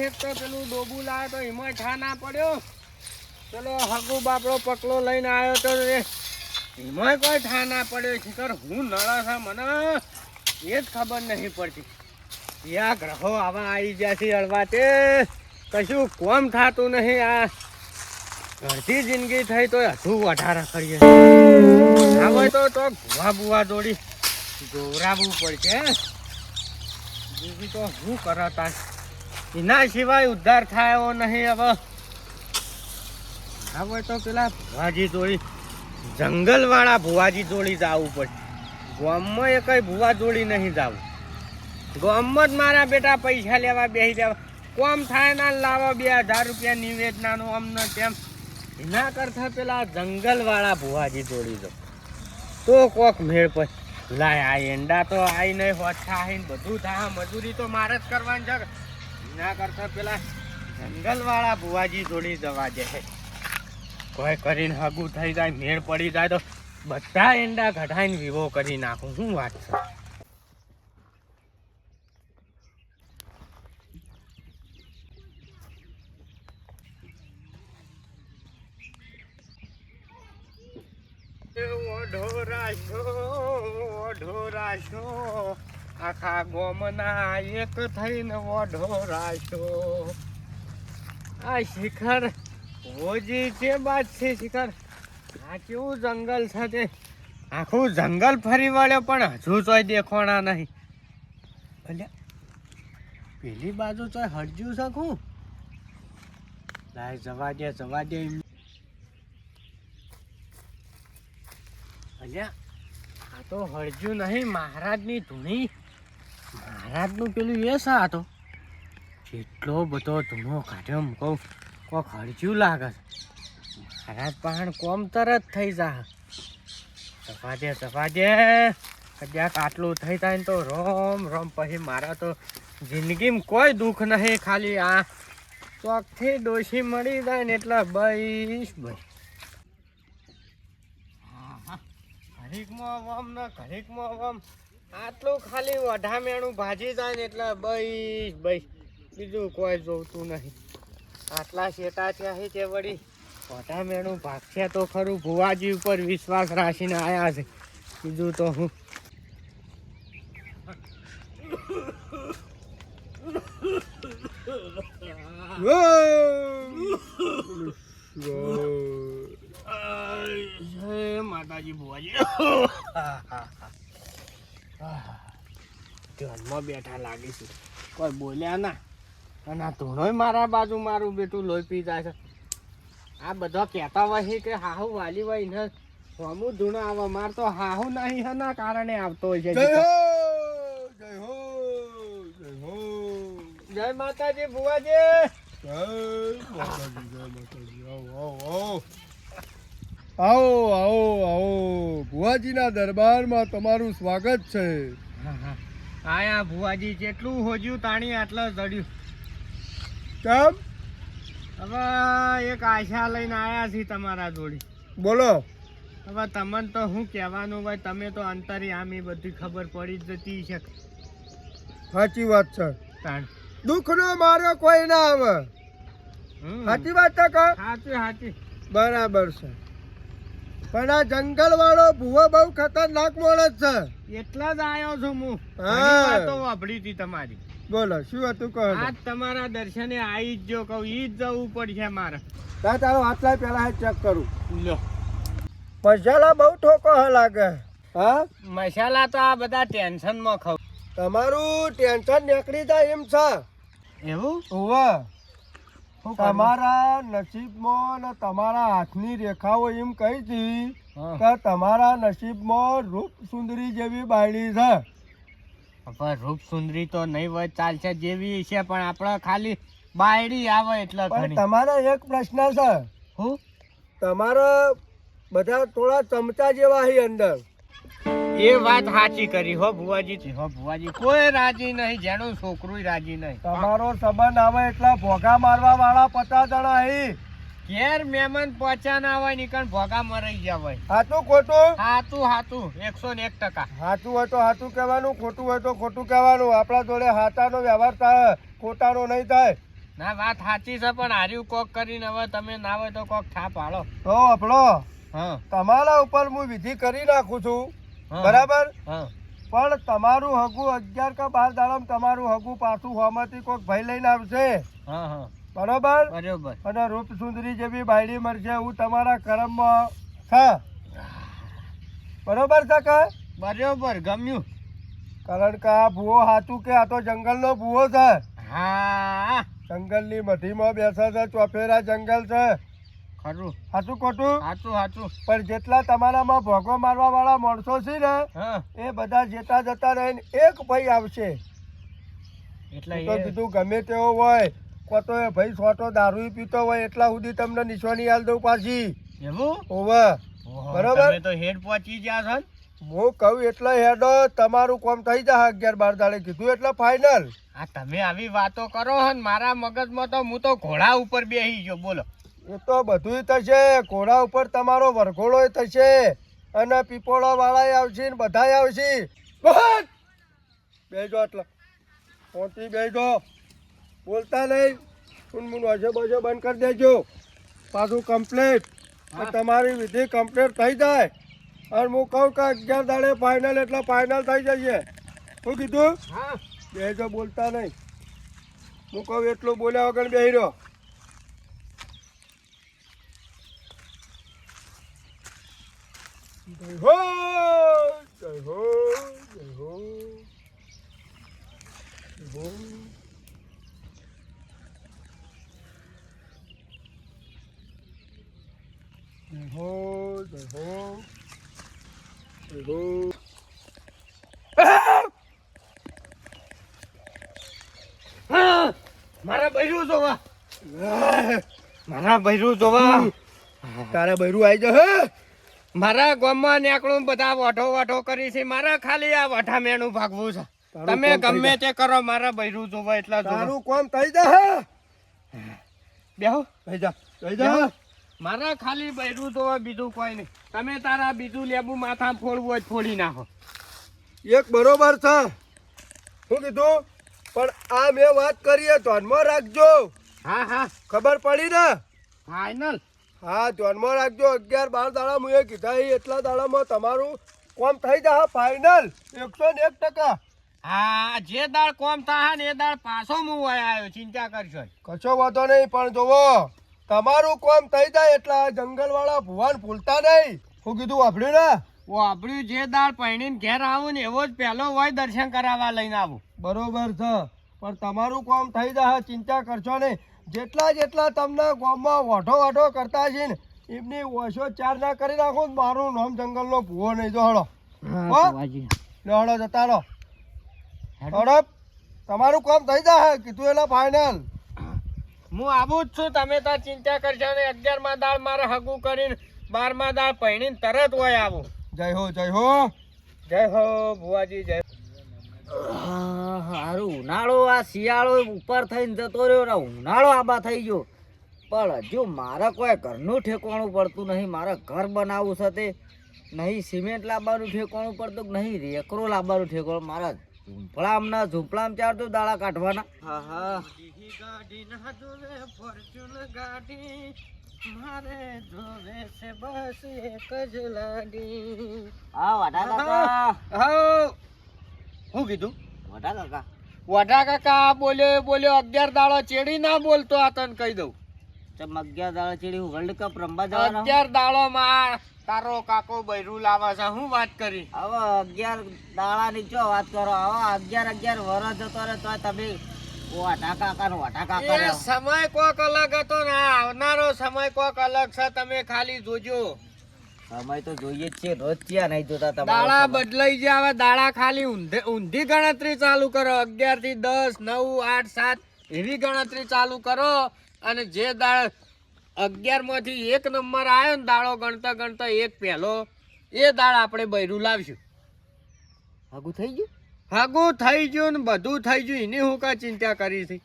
છે તો પેલું ડોબું લાવ્યો તો એમાં ઠા ના પડ્યો. પેલો હગુ બાપડો પકલો લઈને આવ્યો તો એ એમાં કોઈ ઠા ના પડ્યો. શિખર, હું નળા છે મને એ જ ખબર નહીં પડતી. યા ગ્રહો આવા આવી ગયા છે અડવા તે. કશું કોમ થતું નહીં આ. ઘરથી જિંદગી થઈ તો હજુ વધારે કરીએ. હોય તો તો ભૂવા બુવા દોડી દોરાવવું પડશે. બીજું તો શું કરો તાર એના સિવાય ઉદ્ધાર થાય એવો નહીં હવે. હોય તો પેલા ભુવાજી જોડી જંગલ વાળા ભુવાજી જોડી જવું પડે. ગામમાં એ કઈ ભુવા જોડી નહીં જવું. ગામમાં જ મારા બેટા પૈસા લેવા બેસી જવા કોમ થાય ના લાવો બે હજાર રૂપિયા નિવેદનાનું અમને તેમ. એના કરતા પેલા જંગલ વાળા ભુવાજી જોડી દો. તો કોક મેળ પછી લાય આ એંડા તો આઈ નહીં હોઠા આઈને બધું થાય, મજૂરી તો મારે જ કરવાની છે. એના કરતા પેલા જંગલ વાળા ભુવાજી જોડી જવા દે. કોઈ કરીને હગું થઈ જાય, મેળ પડી જાય તો બધા એંડા ઘટાઈને વિવો કરી નાખું. શું વાત છે? ઢોરાશો ઢોરાશો આખા ગોમના એક થઈને ઢોરાશો આ શિખર હોજી છે બાદ છે શિખર, આ કેવું જંગલ છે તે? આખું જંગલ ફરી વળ્યો પણ હજુ તોય દેખોણા નહીં. ભલે, પેલી બાજુ તો હટજ્યું શકું લાય જવા દે જવા દે અલ્યા આ તો હળજ્યું નહીં, મહારાજની ધૂણી મહારાજનું પેલું એ સા હતો એટલો બધો ધૂણો કાઢ્યો કહું. કોક હળજ્યું લાગે છે. મહારાજ પણ કોમ તરત થઈ જા સફાજે સફાજે. કદાચ આટલું થઈ જાય ને તો રોમ રોમ પછી મારા તો જિંદગીમાં કોઈ દુઃખ નહીં, ખાલી આ ચોકથી ડોશી મળી જાય ને એટલે બઈશ ભાઈ ઘડીકમાં વમ ને ઘડીકમાં વમ. આટલું ખાલી વઢામેણું ભાજી જાય ને એટલે બઈશ બઈશ. બીજું કોઈ જોતું નહીં. આટલા શેટા ત્યાં છે તે વળી. વઢામેણું ભાગશે તો ખરું ભુવાજી ઉપર વિશ્વાસ રાખીને આવ્યા છે. બીજું તો હું. માતાજી ભુવાજી. ધ્યાનમાં બેઠા લાગીશું કોઈ બોલ્યા ના. અને આ ધૂણોય મારા બાજુ મારું બેટું લોહી પી જાય છે. આ બધા કહેતા હોય છે કે હાહુ વાલી હોય ને હમુ ધૂણો આવે. માર તો હાહુ નહીં એના કારણે આવતો હોય છે. જય હો જય હો. જય માતાજી ભુવાજી. જય માતાજી જય માતાજી. આવો આવો આવો. આવો આવો આવો. ભુવાજીના દરબારમાં તમારું સ્વાગત છે. હા હા. આયા ભુવાજી જેટલું હોજ્યું તાણી આટલા જડ્યું. કેમ? હવે એક આશા લઈને આયા છીએ તમારા જોડી. બોલો. હવે તમને તો શું કહેવાનું ભાઈ તમે તો અંતરિયામી બધી ખબર પડી જ જતી છે. સાચી વાત છે. તાણ. દુઃખનો મારો કોઈ ના આવે. સાચી વાત છે કા? સાચી સાચી. બરાબર છે. પણ આ જંગલ વાળો ભૂવો બહુ ખતરનાક માણસ છે. એટલા જ આવ્યો છું હું. હા. વાપરી હતી તમારી. બોલો શું હતું કહો આજ તમારા દર્શને આવી જ જો કહું ઈ જ જવું પડશે મારે. તા તારો આટલા પેલા ચેક કરું. લો. મસાલા બહુ ઠોકો હ લાગે. હા? મસાલા તો આ બધા ટેન્શનમાં ખાવ. તમારું ટેન્શન નીકળી જાય એમ છે. એવું? કરવું? તમારા નસીબમાં ને તમારા હાથની રેખાઓ એમ કહી હતી કે તમારા નસીબમાં રૂપ સુંદરી જેવી બાયડી છે. પણ રૂપ સુંદરી તો નહીં હોય ચાલશે જેવી છે પણ આપણે ખાલી બાયડી આવે એટલે પણ ઘણી. એક પ્રશ્ન છે. હું? તમારા બધા થોડા ચમચા જેવા હી અંદર. એ વાત સાચી કરી હો ભુવાજી હો ભુવાજી કોઈ રાજી નહીં જેનું છોકરું રાજી નહીં. તમારો સંબંધ આવે એટલે ભોગા મારવા વાળા પચાસ જણા અહીં ઘેર મહેમાન પહોંચ્યા ના હોય નીકળ ભોગા મરાઈ ગયા હોય. હાતું ખોટું? હાતું હાતું એકસો ને એક ટકા. હાતું હોય તો હાતું કહેવાનું ખોટું હોય તો ખોટું કહેવાનું. આપણા જોડે હાતાનો વ્યવહાર થાય ખોટાનો નહીં થાય. ના વાત સાચી છે પણ હાર્યું કોક કરીને હવે તમે ના હોય તો કોક થાપ પાડો તો આપણો હા. તમારા ઉપર હું વિધિ કરી નાખું છું. બરાબર? પણ તમારું હગું અગિયાર કે બાર દાડામાં તમારું હગું પાછું હોમાંથી કોઈક ભાઈ લઈને આવશે. હા હા. બરોબર? બરોબર. અને રૂપ સુંદરી જેવી બાયડી મળશે હું તમારા કરમમાં છે. બરોબર છે કે? બરોબર ગમ્યું. કારણ કે આ ભૂવો હાચું કે આ તો જંગલનો ભૂવો છે. હા. જંગલની મધીમાં બેસે છે ચોફેરા જંગલ છે. ખરું સાચું ખોટું? સાચું સાચું પણ જેટલા તમારામાં ભોગો મારવા વાળા માણસો છે ને એ બધા જેતા જતા રહીને એક ભાઈ આવશે. એટલે તો કીધું ગમે તેવો હોય કો એ ભાઈ સોટો દારૂ પીતો હોય એટલા સુધી તમને નિશાની હાલ દઉં પાછી. એવું? ઓવે બરોબર? તો હેડ પહોંચી ગયા છો હું કહું એટલે હેડો તમારું કોમ થઈ જાય અગિયાર બાર દાડે. કીધું એટલે ફાઇનલ આ તમે આવી વાતો કરો હો મારા મગજમાં તો હું તો ઘોડા ઉપર બેસી ગયો બોલો. એ તો બધુંય થશે. ઘોડા ઉપર તમારો વરઘોડો થશે. અને પીપોળા વાળા આવશે ને બધાય આવશે. બેજો એટલે પહોંચી બેજો. બોલતા નહીં. સુનમુન હશે બજો બંધ કરી દેજો. પાછું કમ્પ્લીટ. તમારી વિધિ કમ્પ્લીટ થઈ જાય. અને હું કહું કે અગિયાર દાડે ફાઇનલ એટલે ફાઇનલ થઈ જઈએ. શું કીધું? બેજો બોલતા નહીં. હું કહું એટલું બોલ્યા વગર બેહી રહ્યો જય હો જય હો જય હો. જય હો જય હો જય હો. જય હો મારા બૈરું જોવા. મારા બૈરું જોવા. તારા બૈરું આવી જ હે. મારા ગામમાં નીકળું બધા વઠો વઠો કરી છે. મારા ખાલી આ વઠા મેણું ભાગવું છે. તમે ગમે તે કરો મારા બૈરું જોવા એટલા તારું કોમ થઈ જા બેહો. થઈ જા થઈ જા મારા ખાલી બૈરું જોવા બીજું કોઈ નહીં. તમે તારા બીજું લેબુ માથા ફોડવું હોય ફોડી નાખો. એક બરોબર છે. શું કીધું પણ આ મેં વાત કરીએ ધ્યાનમાં રાખજો. હા હા. ખબર પડી ને? ફાઈનલ હા ધ્યાનમાં રાખજો અગિયાર બાર દાડા મુએ કીધા એ એટલા દાડામાં તમારું કોમ થઈ જા ફાઇનલ એકસો ને એક ટકા. હા જે દાળ કોમ થાય ને એ દાળ પાછો હું આવ્યો ચિંતા કરશો. કશો વાંધો નહીં પણ જોવો તમારું કોમ થઈ જાય એટલે જંગલવાળા ભુવાન ભૂલતા નહીં. શું કીધું વાપર્યું ને? વાપર્યું જે દાળ પૈણીને ઘેર આવું ને એવો જ પહેલો હોય દર્શન કરાવવા લઈને આવું. બરોબર છે પણ તમારું કામ થઈ જાય ચિંતા કરશો નહીં. જેટલા જેટલા તમને ગામમાં વાઢો વાઢો કરતા છે ને એમની ઓછો ચાર ના કરી નાખો ને મારું નામ જંગલનો ભૂવો નહીં જો હળો. હળો જતા રહો. હડપ તમારું કામ થઈ જાય કીધું એટલે ફાઇનલ હું આવું જ છું તમે તો ચિંતા કરશો ને અગિયારમાં દાળ મારે હગું કરીને બારમાં દાળ પહેણીને તરત હોય આવું. જય હો જય હો. જય હો ભુવાજી જય હારું. ઉનાળો આ શિયાળો ઉપર થઈને જતો રહ્યો ને ઉનાળો આબા થઈ ગયો. પણ હજુ મારે કોઈ ઘરનું ઠેકાણું પડતું નહીં. મારે ઘર બનાવવું છે તે. નહીં સિમેન્ટ લાવવાનું ઠેકાણું પડતું કે નહીં રેકરો લાવવાનું ઠેકાણું. મારા ઝૂંપડામાં ઝૂંપડામાં ચાર તો દાડા કાઢવાના. હા હા. ગાડી ના જોવે ફોર્ચ્યુન ગાડી મારે જોવે છે બસ એક જ લાડી. હા વાટા હા શું કીધું? વટા કાકા. વટા કાકા બોલ્યો બોલ્યો અગિયાર દાડો ચેડી ના બોલતો આ તને કહી દઉં. ચમ અગિયાર દાડો ચેડી વર્લ્ડ કપ રમવા જવાના? અગિયાર દાડો માં તારો કાકો બૈરું લાવા છે હું વાત કરી? હવે અગિયાર દાડાની જો વાત કરો? હવે અગિયાર અગિયાર વર્ષ જતો રહે તો તમે. સમય કોક અલગ હતો ને આવનારો સમય કોક અલગ છે તમે ખાલી જોજો. સમય તો જોઈએ જ છે રોજ ત્યાં નહીં જોતા તમારો દાડા બદલાઈ જાય હવે દાડા ખાલી ઊંધે ઊંધી ગણતરી ચાલુ કરો. અગિયારથી દસ નવ આઠ સાત એવી ગણતરી ચાલુ કરો. અને જે દાળ અગિયારમાંથી એક નંબર આવ્યો ને દાડો ગણતા ગણતા એક પહેલો એ દાળ આપણે બૈરું લાવશું. હાગું થઈ ગયું? હાગું થઈ ગયું ને બધું થઈ ગયું એની હું કા ચિંતા કરી હતી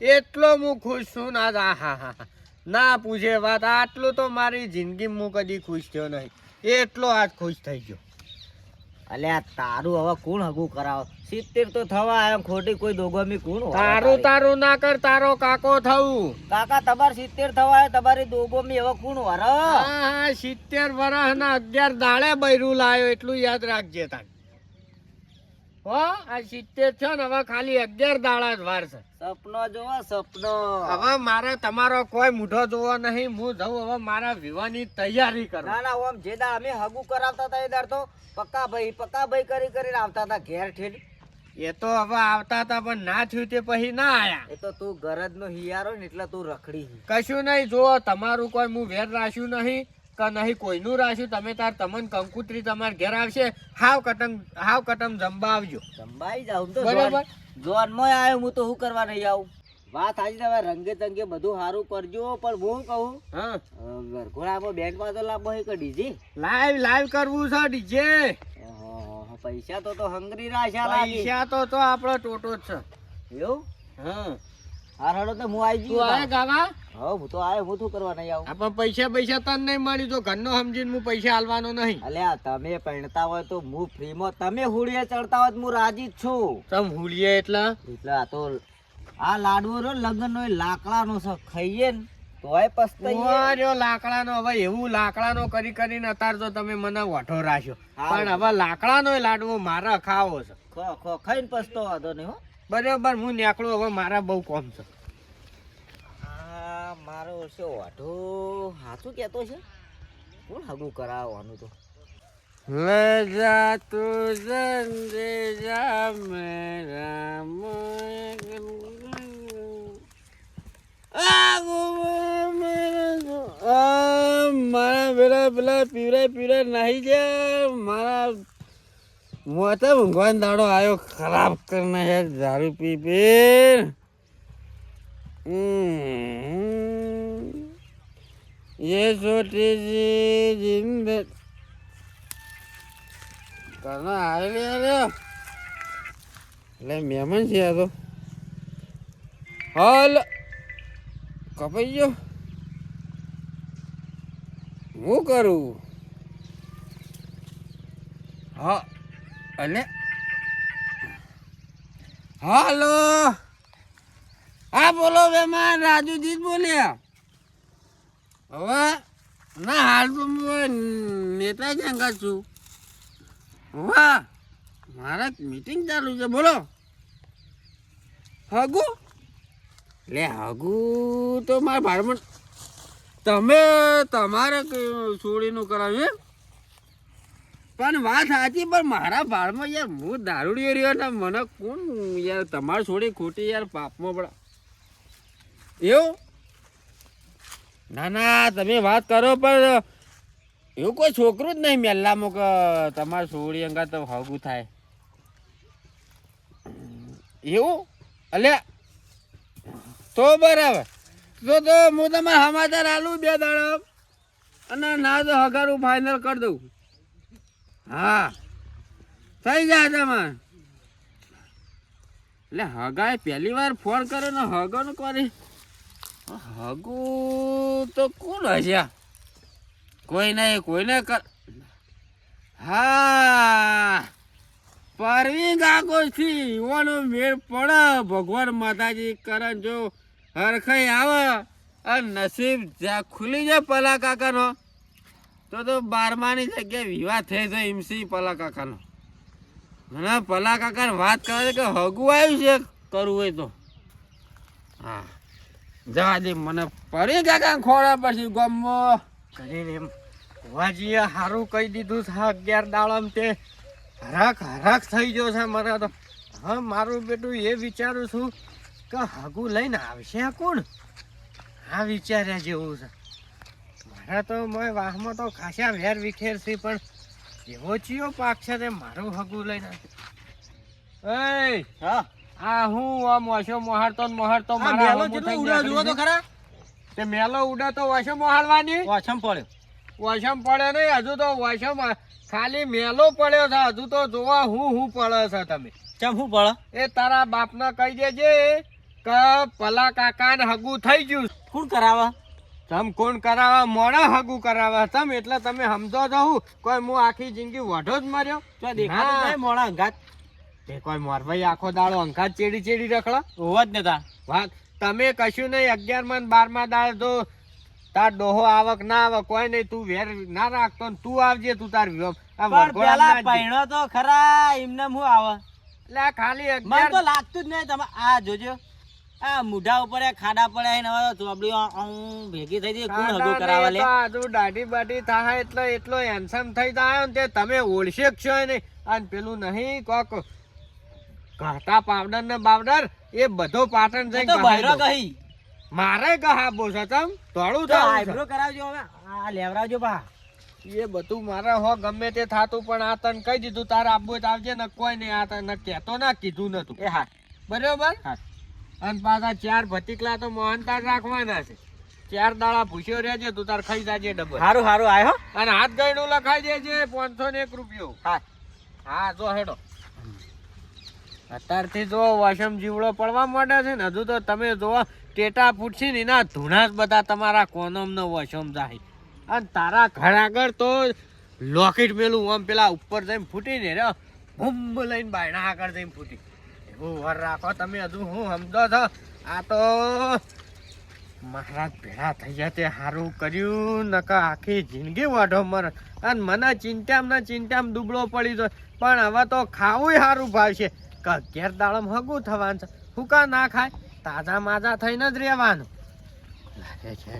એટલો હું ખુશ છું ના આ હા હા હા. ના પૂછે વાત. આટલું તો મારી જિંદગીમાં હું કદી ખુશ થયો નહીં. એટલો આજ ખુશ થઈ ગયો. અલ્યા તારું હવે કોણ હગું કરાવ? સિત્તેર તો થવા આવ્યો ખોટી કોઈ દોગમી કોણ તારું તારું ના કર તારો કાકો થવું કાકા તમારે સિત્તેર થવા આવ્યો તમારી દોગમી હવે કોણ વર હા સિત્તેર વર્ષ ના અગિયાર દાડે બૈરું લાયો એટલું યાદ રાખજે તાન હો આ સિત્તેર છે ને હવે ખાલી અગિયાર દાડા જ વાર છે. સપનો જોવો સપનો. હવે મારે તમારો કોઈ મૂઢો જોવો નહીં હું જઉં હવે મારા વિવાહની તૈયારી કરું. ના ના ઓમ જે દા અમે હગું કરાવતા હતા એ તો પક્કા ભાઈ પક્કા ભાઈ કરી કરીને આવતા હતા ઘેર ઠેલી એ તો હવે આવતા હતા પણ ના થયું તે પછી ના આયા. એ તો તું ગરજ નો હિયારો ને એટલે તું રખડી કશું નહીં જોવો તમારું કોઈ હું વેર રાખ્યું નહીં. કે નહીં કોઈનું રાખ્યું તમે તાર તમને કંકુત્રી તમારા ઘેર આવશે. હાવ કટમ હાવ કટમ જમવા આવજો સંભાઈ જાવ તો બરાબર? જોન મોય આવ્યો હું તો શું કરવા નહીં આવું? વાત આજે તમે રંગે તંગે બધું સારું કરજો પણ હું કહું હા. વરઘોડામાં બેંકમાં તો લાભ હે કઢી જી લાઈવ લાઈવ કરવું છે ડીજે. પૈસા તો તો હંગરી રાશા પૈસા તો તો આપણો ટોટો જ છે. એવું? હા. હાર હડો તો હું આવી તું આય ગાવા? હા હું તો આવ્યો હું શું કરવા નહીં આવું? આપણે પૈસા પૈસા તને નહીં મળી તો ઘરનો સમજીને હું પૈસા આલવાનો નહીં. અલ્યા તમે પહેણતા હોય તો હું ફ્રીમાં તમે હુડીએ ચડતા હોય તો હું રાજી જ છું. તમ હુલીએ એટલે? એટલે આ તો આ લાડવો રહ્યો લગ્ન નો લાકડાનો છે ખાઈએ ને તોય પસ્તાઈએ. લાકડાનો હવે એવું લાકડાનો કરી કરીને અત્યારે તો તમે મને વઠો રાખ્યો. પણ હવે લાકડાનો લાડવો મારે ખાવો છે. ખો ખો ખાઈને પસ્તો વાંધો નહીં હો. બરાબર હું નીકળું હવે મારા બહુ કોમ છે. આ મારો છે વાઢો સાચું કહેતો છે? કોણ હગું કરાવવાનું તો? લે જા તું જંદે જા મેરા મારા પેલા પેલા પીવરા પીવરા નાહી જા મારા મોટા ભગવાન દાડો આવ્યો ખરાબ કરને હે દારૂ પી પી ये छोटी सी जिंद કરના આવેલી અરે એટલે મહેમાન છે આ તો હાલ કપાઈ ગયો હું કરું હા અને હાલો. હા, બોલો બેમાં રાજુજી જ બોલ્યા. હવે ના હાલ તો હું નેતા જંગા છું. વાહ મારા મીટિંગ ચાલુ છે, બોલો. હગુ? લે, હગુ તો મારા ભાડમાં તમે તમારે છોડીનું કરાવ્યું એમ? પણ વાત સાચી, પણ મારા ભાળમાં યાર હું દારૂડિયો રહ્યો ને મને કોણ યાર? તમારે છોડી ખોટી યાર, પાપમાં પડા. એવું? ના ના, તમે વાત કરો, પણ એવું કોઈ છોકરું જ નહીં મેલ્લામાં કે તમારે છોડી અંગા તો હગું થાય. એવું? અલ્યા, તો બરાબર. તો તો હું તમારે સમાચાર આલું બે દાડા અને ના તો હગારું ફાઇનલ કરી દઉં. હા. થઈ જાય તમારે. એટલે હગાએ પહેલી વાર ફોન કર્યો ને હગાનું કરી. હગુ તો કોણ હશે? કોઈ નહીં કોઈને કર હા. પરવી ગાગો થી યુવાનો મેળ પડે. ભગવાન માતાજી કરે જો હરખાઈ આવે. અને નસીબ જ્યાં ખુલી જાય પલા કાકાનો. તો તો બારમાની જગ્યાએ વિવાહ થઈ જાય એમસી પલા કાકાનો. મને પલા કાકાને વાત કરે કે હગું આવ્યું છે કરવું હોય તો. હા. જવા દે મને. પરી કાકા ખોળા પછી ગમો. કરીને એમ. વાજીએ સારું કહી દીધું છે, અગિયાર દાડમ તે હરાક હરાક થઈ ગયો છે મને તો. હા, મારું બેટું એ વિચારું છું કે હગું લઈને આવશે કોણ? આ વિચાર્યા જેવું છે. મારા તો મેં વાહમાં તો ખાસા વેર વિખેર છે પણ એવો ચિયો પાક છે તે મારું હગું લઈને. એ હા. આ હું આ મોશો મોહારતો ને મોહારતો મારા મેલો જેટલો ઉડા જુઓ તો ખરા. તે મેલો ઉડા તો વાશો મોહાળવાની વાશમ પડ્યો. વાશમ પડે નહીં હજુ તો વાશમ ખાલી મેલો પડ્યો છે હજુ તો જોવા હું હું પડે છે તમે. ચમ હું પડે? એ તારા બાપને કહી દેજે કે પલા કાકા ને હગું થઈ ગયું. શું કરાવે? તમ કોણ કરાવવા મોડા હગું કરાવવા તમ એટલે તમે સમજો છો હું? કોઈ હું આખી જિંદગી વઢો જ મર્યો? તો દેખાતું ના. નહીં મોણા અંગાત. તે કોઈ મોરભાઈ આખો દાડો અંકાત ચેડી ચેડી રખડો. હોવા જ નતા. વાત તમે કશું નહીં અગિયારમાં બારમાં દાળ તો તાર ડોહો આવક ના આવક કોઈ નહીં તું વેર ના રાખતો ને તું આવજે તું તાર નાચજે. તો ખરા એમને હું આવે. એટલે ખાલી મને તો લાગતું જ નહીં તમે આ જોજો. આ મુઢા ઉપર ખાડા પડ્યા ને હવે ચોબડી ભેગી થઈ ગઈ કોણ હગું ખાડા કરાવવા લે? આજુ દાઢી બાઢી થાય એટલે એટલો હેન્સમ થઈ જાય ને તે તમે ઓળશે છો ને અને પેલું નહીં કોક ઘાટા પાવડર ને બાવડર એ બધો પાટણ જઈ તો બહેરો કહી. મારે કહા છે તમ થોડું તો આઈબ્રો કરાવજો હવે. આ લેવરાવજો બા. એ બધું મારે હો ગમે તે થાતું પણ આ તને કહી દીધું તારે આબુ આવજે ને કોઈ નહીં આ તને કહેતો ના કીધું નતું. એ હા. બરોબર? હા. અને પાછા ચાર ભતીકલા તો મોહનતાળ રાખવાના છે. ચાર દાડા ભૂસ્યો રહેજે તું તાર ખાઈ જાજે ડબ્બો સારું સારું આયો અને હાથ ગયડું લખાઈ દેજે પાંચસો ને એક રૂપિયો. હા. હા જો હેડો. અત્યારથી જો વાસમ જીવડો પડવા માંડે છે ને હજુ તો તમે જો ટેટા ફૂટશે ને એના ધૂણા જ બધા તમારા કોનમનો વશમ જાય અને તારા ઘર આગળ તો લોકેટ પેલું આમ પેલા ઉપર જઈને ફૂટી ને રે ભૂમ લઈને બાયણા આગળ જઈને ફૂટી. વર રાખો, તમે હજુ હું સમજો છો? આ તો મહારાજ ભેળા થઈ ગયા તે સારું કર્યું નકા આખી જિંદગી વાઢો મર. અને મને ચિંતામ ને ચિંતામ દુબળો પડી ગયો. પણ હવે તો ખાવું સારું ભાવશે. કે અગિયાર દાડમ હગું થવાનું છે. હુકા ના ખાય? તાજા માજા થઈને જ રહેવાનું. લાગે છે.